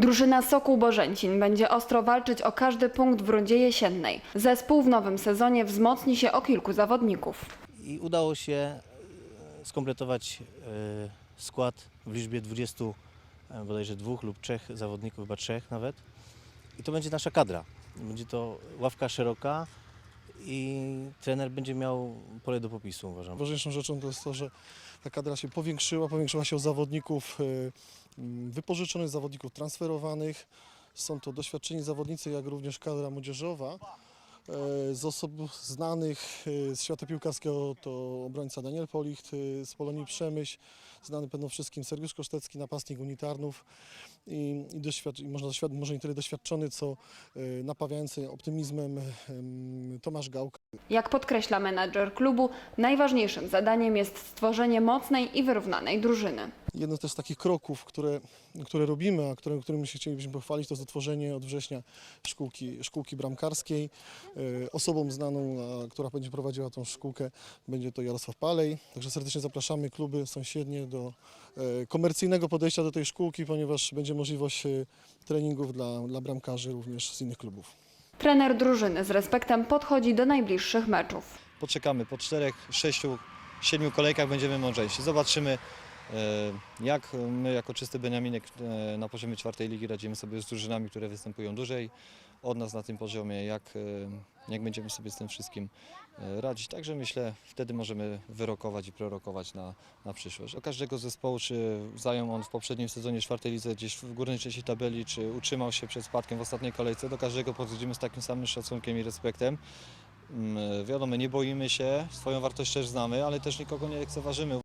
Drużyna Sokół Bożęcin będzie ostro walczyć o każdy punkt w rundzie jesiennej. Zespół w nowym sezonie wzmocni się o kilku zawodników. i udało się e, skompletować e, skład w liczbie 20 e, bodajże dwóch lub trzech zawodników, chyba trzech nawet. I to będzie nasza kadra. Będzie to ławka szeroka i trener będzie miał pole do popisu, uważam. Ważniejszą rzeczą to jest to, że ta kadra się powiększyła, powiększyła się o zawodników y, mm, wypożyczonych, zawodników transferowanych. Są to doświadczeni zawodnicy, jak również kadra młodzieżowa. E, Z osób znanych y, z świata piłkarskiego to obrońca Daniel Policht y, z Polonii Przemyśl, znany pewno wszystkim Sergiusz Kosztecki, napastnik Unitarnów i, i, i można może nie tyle doświadczony, co napawiający optymizmem em, Tomasz Gałka. Jak podkreśla menadżer klubu, najważniejszym zadaniem jest stworzenie mocnej i wyrównanej drużyny. Jedno też z takich kroków, które, które robimy, a które, którymi się chcielibyśmy pochwalić, to jest otworzenie od września szkółki, szkółki bramkarskiej. E, Osobą znaną, która będzie prowadziła tą szkółkę, będzie to Jarosław Palej. Także serdecznie zapraszamy kluby sąsiednie do e, komercyjnego podejścia do tej szkółki, ponieważ będzie możliwość e, treningów dla, dla bramkarzy również z innych klubów. Trener drużyny z respektem podchodzi do najbliższych meczów. poczekamy po czterech, sześciu, siedmiu kolejkach będziemy mądrzejsi. Zobaczymy jak my jako czysty Beniaminek e, na poziomie czwartej ligi radzimy sobie z drużynami, które występują dłużej od nas na tym poziomie, jak, e, jak będziemy sobie z tym wszystkim e, radzić. Także myślę, wtedy możemy wyrokować i prorokować na, na przyszłość. O każdego zespołu, czy zajął on w poprzednim sezonie czwartej lidze gdzieś w górnej części tabeli, czy utrzymał się przed spadkiem w ostatniej kolejce, do każdego podchodzimy z takim samym szacunkiem i respektem. Mm, Wiadomo, nie boimy się, swoją wartość też znamy, ale też nikogo nie lekceważymy.